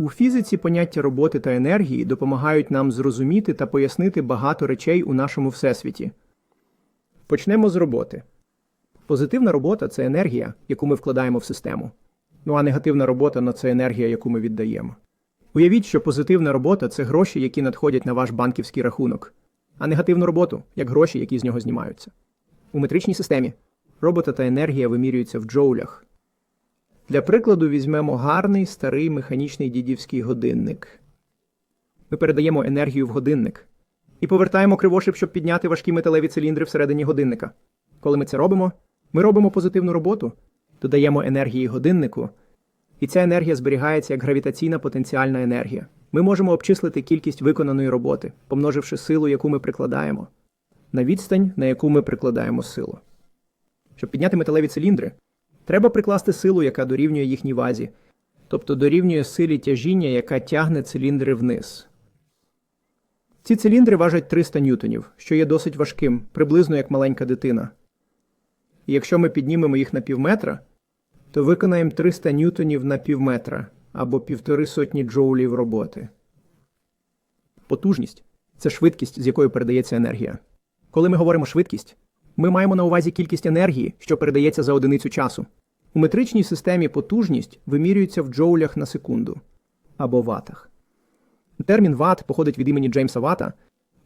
У фізиці поняття роботи та енергії допомагають нам зрозуміти та пояснити багато речей у нашому всесвіті. Почнемо з роботи. Позитивна робота це енергія, яку ми вкладаємо в систему. Ну а негативна робота на це енергія, яку ми віддаємо. Уявіть, що позитивна робота це гроші, які надходять на ваш банківський рахунок, а негативну роботу як гроші, які з нього знімаються. У метричній системі робота та енергія вимірюються в джоулях. Для прикладу візьмемо гарний старий механічний дідівський годинник. Ми передаємо енергію в годинник і повертаємо кривошип, щоб підняти важкі металеві циліндри всередині годинника. Коли ми це робимо, ми робимо позитивну роботу, додаємо енергії годиннику, і ця енергія зберігається як гравітаційна потенціальна енергія. Ми можемо обчислити кількість виконаної роботи, помноживши силу, яку ми прикладаємо, на відстань, на яку ми прикладаємо силу. Щоб підняти металеві циліндри, треба прикласти силу, яка дорівнює їхній вазі, тобто дорівнює силі тяжіння, яка тягне циліндри вниз. Ці циліндри важать 300 ньютонів, що є досить важким, приблизно як маленька дитина. І якщо ми піднімемо їх на півметра, то виконаємо 300 ньютонів на півметра або півтори сотні джоулів роботи. Потужність це швидкість, з якою передається енергія. Коли ми говоримо швидкість, ми маємо на увазі кількість енергії, що передається за одиницю часу. У метричній системі потужність вимірюється в джоулях на секунду або ватах. Термін ват походить від імені Джеймса Вата,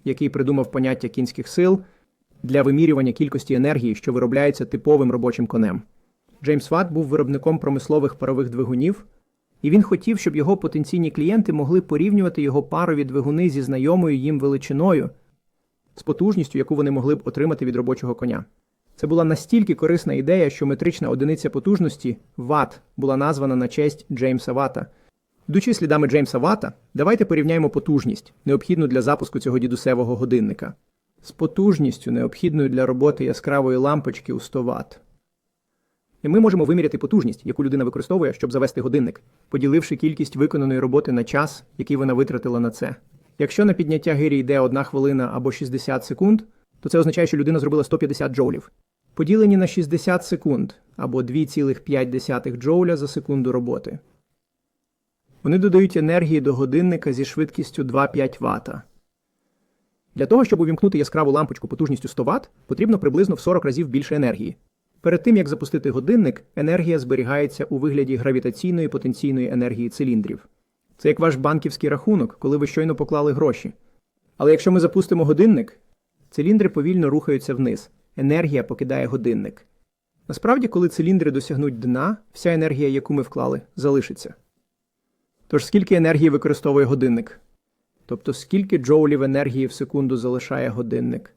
який придумав поняття кінських сил для вимірювання кількості енергії, що виробляється типовим робочим конем. Джеймс Ват був виробником промислових парових двигунів, і він хотів, щоб його потенційні клієнти могли порівнювати його парові двигуни зі знайомою їм величиною з потужністю, яку вони могли б отримати від робочого коня. Це була настільки корисна ідея, що метрична одиниця потужності Ват була названа на честь Джеймса Вата. Йдучи слідами Джеймса Вата, давайте порівняємо потужність, необхідну для запуску цього дідусевого годинника, з потужністю, необхідною для роботи яскравої лампочки у 100 Вт. І ми можемо виміряти потужність, яку людина використовує, щоб завести годинник, поділивши кількість виконаної роботи на час, який вона витратила на це. Якщо на підняття гирі йде 1 хвилина або 60 секунд, то це означає, що людина зробила 150 джоулів. Поділені на 60 секунд або 2,5 джоуля за секунду роботи. Вони додають енергії до годинника зі швидкістю 2,5 Вт. Для того, щоб увімкнути яскраву лампочку потужністю 100 Вт, потрібно приблизно в 40 разів більше енергії. Перед тим як запустити годинник, енергія зберігається у вигляді гравітаційної потенційної енергії циліндрів. Це як ваш банківський рахунок, коли ви щойно поклали гроші. Але якщо ми запустимо годинник, циліндри повільно рухаються вниз. Енергія покидає годинник. Насправді, коли циліндри досягнуть дна, вся енергія, яку ми вклали, залишиться. Тож скільки енергії використовує годинник? Тобто скільки джоулів енергії в секунду залишає годинник?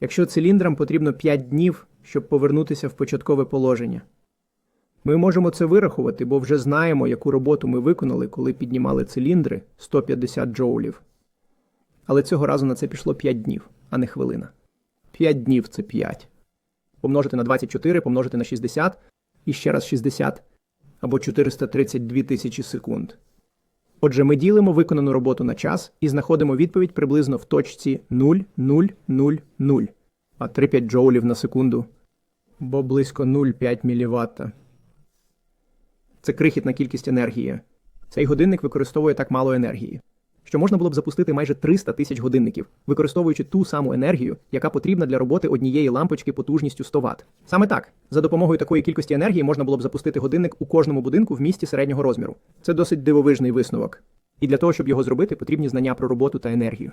Якщо циліндрам потрібно 5 днів, щоб повернутися в початкове положення. Ми можемо це вирахувати, бо вже знаємо, яку роботу ми виконали, коли піднімали циліндри 150 джоулів. Але цього разу на це пішло 5 днів, а не хвилина. 5 днів це 5. Помножити на 24, помножити на 60 і ще раз 60 або 432 тисячі секунд. Отже, ми ділимо виконану роботу на час і знаходимо відповідь приблизно в точці 0,000, а 3,5 джоулів на секунду, бо близько 0,5 мВт. Це крихітна кількість енергії. Цей годинник використовує так мало енергії, що можна було б запустити майже 300 тисяч годинників, використовуючи ту саму енергію, яка потрібна для роботи однієї лампочки потужністю 100 Вт. Саме так, за допомогою такої кількості енергії можна було б запустити годинник у кожному будинку в місті середнього розміру. Це досить дивовижний висновок. І для того, щоб його зробити, потрібні знання про роботу та енергію.